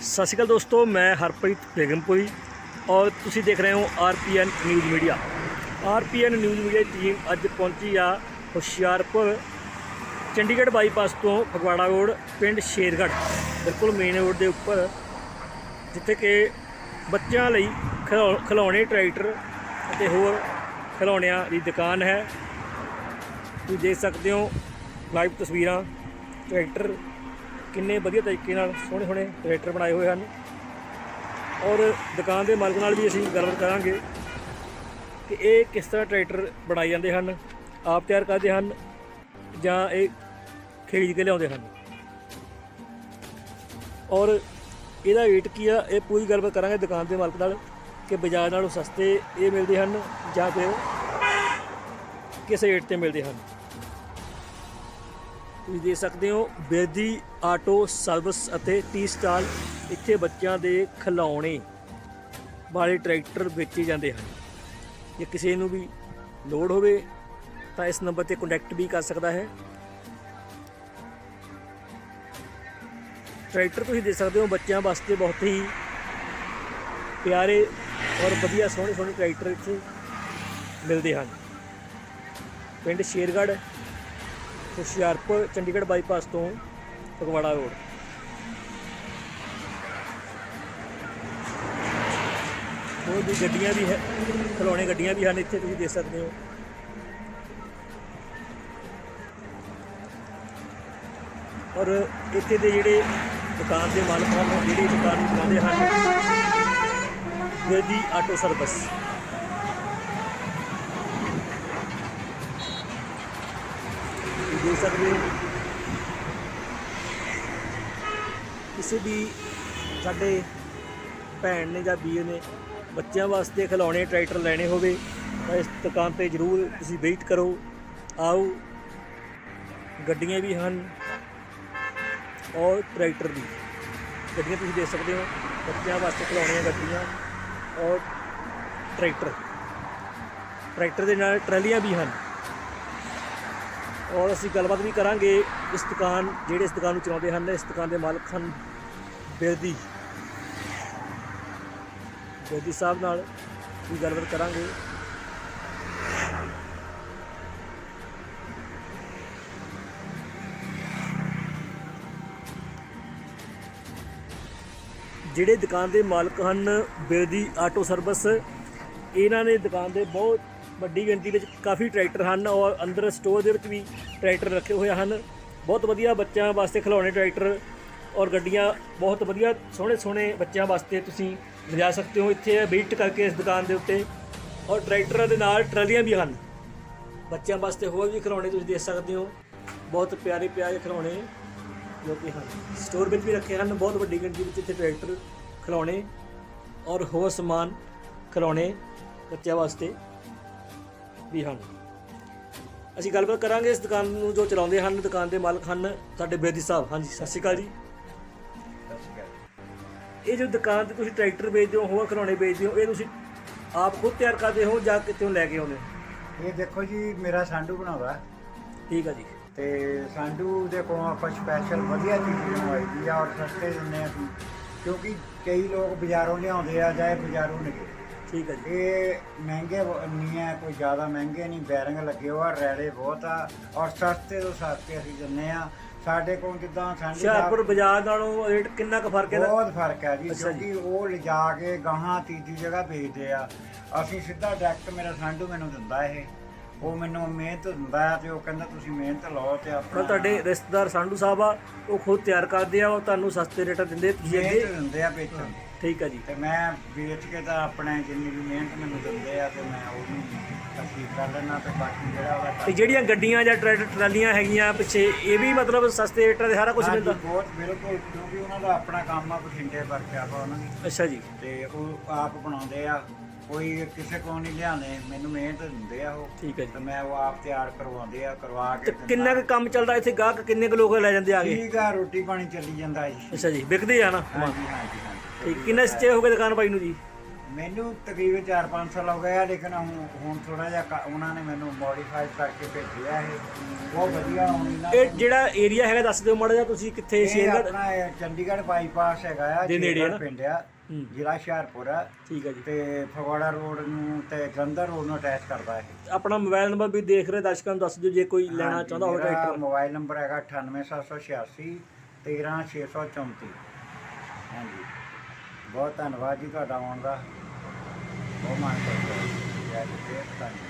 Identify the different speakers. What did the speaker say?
Speaker 1: ਸਤਿ ਸ਼੍ਰੀ ਅਕਾਲ ਦੋਸਤੋ, ਮੈਂ ਹਰਪ੍ਰੀਤ ਬੇਗਮਪੁਰੀ ਔਰ ਤੁਸੀਂ ਦੇਖ ਰਹੇ ਹੋ R P N news media. R P N news media team ਅੱਜ ਪਹੁੰਚੀ ਆ ਹੁਸ਼ਿਆਰਪੁਰ, ਚੰਡੀਗੜ੍ਹ ਬਾਈਪਾਸ ਤੋਂ ਫਗਵਾੜਾ ਰੋਡ, ਪਿੰਡ ਸ਼ੇਰਗੜ੍ਹ, ਬਿਲਕੁਲ ਮੇਨ ਰੋਡ ਦੇ ਉੱਪਰ, ਜਿੱਥੇ ਕਿ ਬੱਚਿਆਂ ਲਈ ਖਿਡੌ- ਖਿਡੌਣੇ ਟਰੈਕਟਰ ਅਤੇ ਹੋਰ ਖਿਡੌਣਿਆਂ ਦੀ ਦੁਕਾਨ ਹੈ। ਤੁਸੀਂ ਦੇਖ ਸਕਦੇ ਹੋ ਲਾਈਵ ਤਸਵੀਰਾਂ, ਟਰੈਕਟਰ ਕਿੰਨੇ ਵਧੀਆ ਤਰੀਕੇ ਨਾਲ ਸੋਹਣੇ ਸੋਹਣੇ ਟਰੈਕਟਰ ਬਣਾਏ ਹੋਏ ਹਨ। ਔਰ ਦੁਕਾਨ ਦੇ ਮਾਲਕ ਨਾਲ ਵੀ ਅਸੀਂ ਗੱਲਬਾਤ ਕਰਾਂਗੇ ਕਿ ਇਹ ਕਿਸ ਤਰ੍ਹਾਂ ਟਰੈਕਟਰ ਬਣਾਏ ਜਾਂਦੇ ਹਨ, ਆਪ ਤਿਆਰ ਕਰਦੇ ਹਨ ਜਾਂ ਇਹ ਖਰੀਦ ਕੇ ਲਿਆਉਂਦੇ ਹਨ। ਔਰ ਇਹਦਾ ਰੇਟ ਕੀ ਆ, ਇਹ ਪੂਰੀ ਗੱਲਬਾਤ ਕਰਾਂਗੇ ਦੁਕਾਨ ਦੇ ਮਾਲਕ ਨਾਲ ਕਿ ਬਾਜ਼ਾਰ ਨਾਲੋਂ ਸਸਤੇ ਇਹ ਮਿਲਦੇ ਹਨ ਜਾਂ ਫਿਰ ਕਿਸ ਰੇਟ ਤੇ ਮਿਲਦੇ ਹਨ। ਤੁਸੀਂ ਦੇਖ ਸਕਦੇ ਹੋ। ਬੇਦੀ ਆਟੋ ਸਰਵਿਸ ਅਤੇ ਟੀ ਸਟਾਲ ਇੱਥੇ ਬੱਚਿਆਂ ਦੇ ਖਿਡੌਣੇ ਵਾਲੇ ਟਰੈਕਟਰ ਵੇਚੇ ਜਾਂਦੇ ਹਨ। ਜੇ ਕਿਸੇ ਨੂੰ ਵੀ ਲੋੜ ਹੋਵੇ ਤਾਂ ਇਸ ਨੰਬਰ ਤੇ ਕੰਟੈਕਟ ਵੀ ਕਰ ਸਕਦਾ ਹੈ। ਟਰੈਕਟਰ ਤੁਸੀਂ ਦੇਖ ਸਕਦੇ ਹੋ। ਬੱਚਿਆਂ ਵਾਸਤੇ ਬਹੁਤ ਹੀ ਪਿਆਰੇ ਔਰ ਵਧੀਆ ਸੋਹਣੇ ਸੋਹਣੇ ਟਰੈਕਟਰ ਇੱਥੇ ਮਿਲਦੇ ਹਨ। ਪਿੰਡ ਸ਼ੇਰਗੜ੍ਹ ਹੁਸ਼ਿਆਰਪੁਰ, ਚੰਡੀਗੜ੍ਹ ਬਾਈਪਾਸ ਤੋਂ ਫਗਵਾੜਾ ਰੋਡ। ਹੋਰ ਵੀ ਗੱਡੀਆਂ ਵੀ ਹੈ, ਖਿਡੌਣੇ ਗੱਡੀਆਂ ਵੀ ਹਨ, ਇੱਥੇ ਤੁਸੀਂ ਦੇਖ ਸਕਦੇ ਹੋ। ਔਰ ਇੱਥੇ ਦੇ ਜਿਹੜੇ ਦੁਕਾਨ ਦੇ ਮਾਲਕ ਹਨ ਜਿਹੜੀ ਦੁਕਾਨ ਚਲਾਉਂਦੇ ਹਨ ਵੇਦੀ ਆਟੋ ਸਰਵਿਸ। ਤੁਸੀਂ ਦੇਖ ਸਕਦੇ ਹੋ। ਕਿਸੇ ਵੀ ਸਾਡੇ ਭੈਣ ਨੇ ਜਾਂ ਵੀਰ ਨੇ ਬੱਚਿਆਂ ਵਾਸਤੇ ਖਿਡੌਣੇ ਟਰੈਕਟਰ ਲੈਣੇ ਹੋਵੇ, ਤਾਂ ਇਸ ਦੁਕਾਨ ਤੇ ਜ਼ਰੂਰ ਤੁਸੀਂ ਵਿਜ਼ਿਟ ਕਰੋ। ਆਓ, ਗੱਡੀਆਂ ਵੀ ਹਨ ਔਰ ਟਰੈਕਟਰ ਵੀ। ਗੱਡੀਆਂ ਤੁਸੀਂ ਦੇਖ ਸਕਦੇ ਹੋ, ਬੱਚਿਆਂ ਵਾਸਤੇ ਖਿਡੌਣੀਆਂ ਗੱਡੀਆਂ ਔਰ ਟਰੈਕਟਰ। ਟਰੈਕਟਰ ਦੇ ਨਾਲ ਟਰਾਲੀਆਂ ਵੀ ਹਨ। ਔਰ ਅਸੀਂ ਗੱਲਬਾਤ ਵੀ ਕਰਾਂਗੇ ਇਸ ਦੁਕਾਨ, ਜਿਹੜੇ ਇਸ ਦੁਕਾਨ ਨੂੰ ਚਲਾਉਂਦੇ ਹਨ, ਇਸ ਦੁਕਾਨ ਦੇ ਮਾਲਕ ਹਨ ਬੇਦੀ ਬੇਦੀ ਸਾਹਿਬ ਨਾਲ ਵੀ ਗੱਲਬਾਤ ਕਰਾਂਗੇ। ਜਿਹੜੇ ਦੁਕਾਨ ਦੇ ਮਾਲਕ ਹਨ ਬੇਦੀ ਆਟੋ ਸਰਵਿਸ, ਇਹਨਾਂ ਨੇ ਦੁਕਾਨ ਦੇ ਬਹੁਤ ਵੱਡੀ ਗਿਣਤੀ ਵਿੱਚ ਕਾਫੀ ਟਰੈਕਟਰ ਹਨ ਔਰ ਅੰਦਰ ਸਟੋਰ ਦੇ ਵਿੱਚ ਵੀ ਟਰੈਕਟਰ ਰੱਖੇ ਹੋਏ ਹਨ। ਬਹੁਤ ਵਧੀਆ ਬੱਚਿਆਂ ਵਾਸਤੇ ਖਿਡੌਣੇ ਟਰੈਕਟਰ ਔਰ ਗੱਡੀਆਂ, ਬਹੁਤ ਵਧੀਆ ਸੋਹਣੇ ਸੋਹਣੇ ਬੱਚਿਆਂ ਵਾਸਤੇ ਤੁਸੀਂ ਲਿਜਾ ਸਕਦੇ ਹੋ। ਇੱਥੇ ਵਿਜ਼ਿਟ ਕਰਕੇ ਇਸ ਦੁਕਾਨ ਦੇ ਉੱਤੇ ਔਰ ਟਰੈਕਟਰਾਂ ਦੇ ਨਾਲ ਟਰਾਲੀਆਂ ਵੀ ਹਨ। ਬੱਚਿਆਂ ਵਾਸਤੇ ਹੋਰ ਵੀ ਖਿਡੌਣੇ ਤੁਸੀਂ ਦੇਖ ਸਕਦੇ ਹੋ। ਬਹੁਤ ਪਿਆਰੇ ਪਿਆਰੇ ਖਿਡੌਣੇ ਜੋ ਕਿ ਹਨ। ਸਟੋਰ ਵਿੱਚ ਵੀ ਰੱਖੇ ਹਨ, ਬਹੁਤ ਵੱਡੀ ਗਿਣਤੀ ਵਿੱਚ ਇੱਥੇ ਟਰੈਕਟਰ, ਖਿਡੌਣੇ ਔਰ ਹੋਰ ਸਮਾਨ ਖਿਡੌਣੇ ਬੱਚਿਆਂ ਵਾਸਤੇ ਵੀ ਹਨ। ਅਸੀਂ ਗੱਲਬਾਤ ਕਰਾਂਗੇ ਇਸ ਦੁਕਾਨ ਨੂੰ ਜੋ ਚਲਾਉਂਦੇ ਹਨ ਦੁਕਾਨ ਦੇ ਮਾਲਕ ਹਨ ਸਾਡੇ ਬੇਦੀ ਸਾਹਿਬ। ਹਾਂਜੀ ਸਤਿ ਸ਼੍ਰੀ ਅਕਾਲ ਜੀ। ਇਹ ਜੋ ਦੁਕਾਨ ਤੇ ਤੁਸੀਂ ਟਰੈਕਟਰ ਵੇਚਦੇ ਹੋ ਹੋਰ ਖਿਡੌਣੇ ਵੇਚਦੇ ਹੋ ਇਹ ਤੁਸੀਂ ਆਪ ਖੁਦ ਤਿਆਰ ਕਰਦੇ ਹੋ ਜਾਂ ਕਿਤੋਂ ਲੈ ਕੇ ਆਉਂਦੇ ਹੋ?
Speaker 2: ਇਹ ਦੇਖੋ ਜੀ ਮੇਰਾ ਸਾਂਢੂ ਬਣਾਉਂਦਾ
Speaker 1: ਠੀਕ ਆ ਜੀ।
Speaker 2: ਤੇ ਸਾਂਢੂ ਦੇ ਕੋਲੋਂ ਆਪਾਂ ਸਪੈਸ਼ਲ ਵਧੀਆ ਚੀਜ਼ ਬਣਵਾਈ ਦੀ ਆ ਔਰ ਸਸਤੇ ਦਿੰਦੇ ਆ ਕਿਉਂਕਿ ਕਈ ਲੋਕ ਬਾਜ਼ਾਰੋਂ ਲਿਆਉਂਦੇ ਆ ਜਾਂ ਬਾਜ਼ਾਰੋਂ ਨਹੀਂ
Speaker 1: ਠੀਕ ਆ ਜੀ
Speaker 2: ਇਹ ਮਹਿੰਗੇ ਨਹੀਂ ਹੈ ਕੋਈ ਜ਼ਿਆਦਾ ਮਹਿੰਗੇ ਨਹੀਂ ਬੈਰਿੰਗ ਲੱਗੇ ਹੋਆ ਰੈਲੇ ਬਹੁਤ ਆ ਔਰ ਸਸਤੇ ਤੋਂ ਸਸਤੇ ਅਸੀਂ ਦਿੰਦੇ ਆ ਸਾਡੇ ਕੋਲ ਜਿੱਦਾਂ ਸਾਂਢੂ
Speaker 1: ਹੁਸ਼ਿਆਰਪੁਰ ਬਾਜ਼ਾਰ ਨਾਲੋਂ ਰੇਟ ਕਿੰਨਾ ਕੁ ਫ਼ਰਕ ਹੈ ਇਹਦਾ?
Speaker 2: ਬਹੁਤ ਫ਼ਰਕ ਹੈ ਜੀ
Speaker 1: ਅੱਛਾ ਜੀ।
Speaker 2: ਕਿਉਂਕਿ ਉਹ ਲਿਜਾ ਕੇ ਗਾਹਾਂ ਤੀਜੀ ਜਗ੍ਹਾ ਵੇਚਦੇ ਆ ਅਸੀਂ ਸਿੱਧਾ ਡਾਇਰੈਕਟ ਮੇਰਾ ਸਾਂਢੂ ਮੈਨੂੰ ਦਿੰਦਾ ਇਹ ਉਹ ਮੈਨੂੰ ਮਿਹਨਤ ਦਿੰਦਾ ਆ ਤੇ ਉਹ ਕਹਿੰਦਾ ਤੁਸੀਂ ਮਿਹਨਤ ਲਾਓ ਤੇ
Speaker 1: ਪਰ
Speaker 2: ਆਪਣਾ
Speaker 1: ਤੁਹਾਡੇ ਰਿਸ਼ਤੇਦਾਰ ਸੰਧੂ ਸਾਹਿਬ ਆ ਉਹ ਖੁਦ ਤਿਆਰ ਕਰਦੇ ਆ ਉਹ ਤੁਹਾਨੂੰ ਸਸਤੇ ਰੇਟਾਂ ਦਿੰਦੇ ਤੁਸੀਂ
Speaker 2: ਮਿਹਨਤ
Speaker 1: ਅੱਗੇ
Speaker 2: ਦਿੰਦੇ ਆ ਵੇਚਣ
Speaker 1: ਠੀਕ ਆ ਜੀ।
Speaker 2: ਤੇ ਮੈਂ ਵੇਚ ਕੇ ਤਾਂ ਆਪਣੇ ਜਿੰਨੀ ਵੀ ਮਿਹਨਤ ਮੈਨੂੰ ਦਿੰਦੇ ਆ ਤੇ ਮੈਂ ਉਹਨੂੰ ਅਸੀਂ ਕਰ ਲੈਣਾ ਤੇ ਬਾਕੀ ਜਿਹੜਾ ਉਹਦਾ
Speaker 1: ਤੇ ਜਿਹੜੀਆਂ ਗੱਡੀਆਂ ਜਾਂ ਟਰੈਕਟਰ ਟਰਾਲੀਆਂ ਹੈਗੀਆਂ ਪਿੱਛੇ ਇਹ ਵੀ ਮਤਲਬ ਸਸਤੇ ਰੇਟਾਂ ਦੇ ਸਾਰਾ ਕੁਝ
Speaker 2: ਹਾਂਜੀ,
Speaker 1: ਮਿਲਦਾ?
Speaker 2: ਬਹੁਤ ਬਿਲਕੁਲ ਕਿਉਂਕਿ ਉਹਨਾਂ ਦਾ ਆਪਣਾ ਕੰਮ ਆ ਬਠਿੰਡੇ ਵਰਕ ਆ ਉਹਨਾਂ ਦੀ
Speaker 1: ਅੱਛਾ ਜੀ।
Speaker 2: ਤੇ ਉਹ ਆਪ ਬਣਾਉਂਦੇ ਆ। ਕੋਈ ਕਿਸੇ ਕੋਲ ਨਹੀਂ ਲਿਆਉਂਦੇ ਮੈਨੂੰ ਮਿਹਨਤ ਦਿੰਦੇ ਆ ਉਹ।
Speaker 1: ਠੀਕ ਆ ਜੀ।
Speaker 2: ਤੇ ਮੈਂ ਉਹ ਆਪ ਤਿਆਰ ਕਰਵਾਉਂਦੇ ਆ ਕਰਵਾ
Speaker 1: ਤੇ
Speaker 2: ਕੇ
Speaker 1: ਕਿੰਨਾ ਕੁ ਕੰਮ ਚੱਲਦਾ ਇੱਥੇ? ਗਾਹਕ ਕਿੰਨੇ ਕੁ ਲੋਕ ਲੈ ਜਾਂਦੇ ਆਗੇ
Speaker 2: ਠੀਕ ਆ ਰੋਟੀ ਪਾਣੀ ਚੱਲੀ ਜਾਂਦਾ ਜੀ।
Speaker 1: ਅੱਛਾ ਜੀ ਵਿਕਦੇ ਆ ਨਾ?
Speaker 2: ਹਾਂਜੀ ਹਾਂਜੀ ਹਾਂਜੀ।
Speaker 1: ਠੀਕ ਕਿੰਨੇ ਸਟੇ ਹੋ ਗਏ ਦੁਕਾਨ ਪਾਈ ਨੂੰ ਜੀ?
Speaker 2: ਮੈਨੂੰ ਤਕਰੀਬਨ 4-5 ਸਾਲ ਹੋ ਗਏ ਆ ਲੇਕਿਨ ਹੁਣ ਹੁਣ ਥੋੜਾ ਜਿਹਾ ਕ- ਉਹਨਾਂ ਨੇ ਮੈਨੂੰ ਮੋਡੀਫਾਈ ਕਰਕੇ ਭੇਜਿਆ ਇਹ। ਬਹੁਤ ਵਧੀਆ ਹੁਣ ਇਹਨਾਂ
Speaker 1: ਇਹ ਜਿਹੜਾ ਏਰੀਆ ਹੈਗਾ ਦੱਸ ਦਿਓ ਮਾੜਾ ਜਿਹਾ ਤੁਸੀਂ ਕਿੱਥੇ
Speaker 2: ਇਹ
Speaker 1: ਸ਼ੇਰਗੜ੍ਹ
Speaker 2: ਆਪਣਾ ਇਹ ਚੰਡੀਗੜ੍ਹ ਬਾਈਪਾਸ ਹੈਗਾ ਆ
Speaker 1: ਦੇ ਨੇੜੇ ਆ
Speaker 2: ਸ਼ੇਰਗੜ੍ਹ
Speaker 1: ਨਾ?
Speaker 2: ਪਿੰਡ ਆ
Speaker 1: ਹੂੰ।
Speaker 2: ਜ਼ਿਲ੍ਹਾ ਹੁਸ਼ਿਆਰਪੁਰ ਆ।
Speaker 1: ਠੀਕ ਹੈ ਜੀ।
Speaker 2: ਤੇ ਫਗਵਾੜਾ ਰੋਡ ਨੂੰ ਤੇ ਜਲੰਧਰ ਰੋਡ ਨੂੰ ਅਟੈਚ ਕਰਦਾ ਇਹ।
Speaker 1: ਆਪਣਾ ਮੋਬਾਈਲ ਨੰਬਰ ਵੀ ਦੇਖ ਰਹੇ ਦਰਸ਼ਕਾਂ ਨੂੰ ਦੱਸ ਦਿਓ ਜੇ ਕੋਈ ਲੈਣਾ
Speaker 2: ਹਾਂਜੀ,
Speaker 1: ਚਾਹੁੰਦਾ ਹੋਵੇ
Speaker 2: ਮੇਰਾ
Speaker 1: ਟਰੈਕਟਰ
Speaker 2: ਮੋਬਾਈਲ ਨੰਬਰ ਹੈਗਾ 98786 13634 ਹਾਂਜੀ। ਬਹੁਤ ਧੰਨਵਾਦ ਜੀ ਤੁਹਾਡਾ ਆਉਣ ਦਾ। ਬਹੁਤ ਮਾਣ ਕਰਦਾ ਜੈ ਜੀ ਧੰਨਵਾਦ